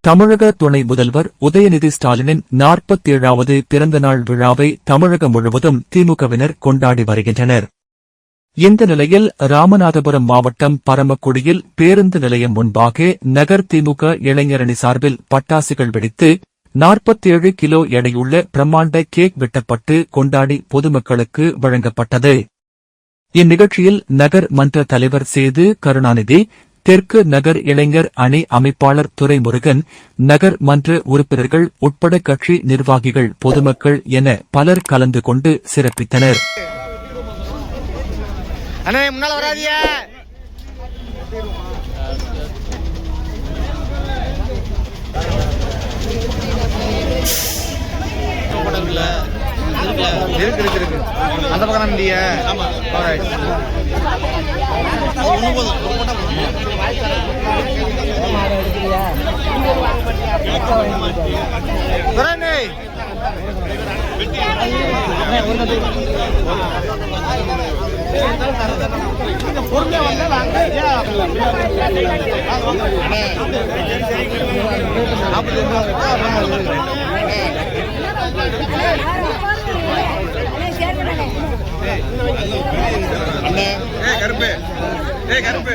தமிழக துணை முதல்வர் உதயநிதி ஸ்டாலினின் நாற்பத்தி ஏழாவது பிறந்தநாள் விழாவை தமிழகம் முழுவதும் திமுகவினர் கொண்டாடி வருகின்றனர். இந்த நிலையில் ராமநாதபுரம் மாவட்டம் பரமக்குடியில் பேருந்து நிலையம் முன்பாக நகர் திமுக இளைஞரணி சார்பில் பட்டாசுகள் வெடித்து நாற்பத்தேழு கிலோ எடையுள்ள பிரம்மாண்ட கேக் வெட்டப்பட்டு கொண்டாடி பொதுமக்களுக்கு வழங்கப்பட்டது. இந்நிகழ்ச்சியில் நகர் மன்ற தலைவர் சேது கருணாநிதி தெற்கு நகர் இளைஞர் அணி அமைப்பாளர் துரைமுருகன் நகர் மன்ற உறுப்பினர்கள் உட்பட கட்சி நிர்வாகிகள் பொதுமக்கள் என பலர் கலந்து கொண்டு சிறப்பித்தனர். அண்ணே முன்னால வராதிய இருக்கு இருக்கு இருக்கு. அந்த பக்கம் தான் இல்லையா பொறுமையா வந்தா கருப்பு. ஏ கருப்பு.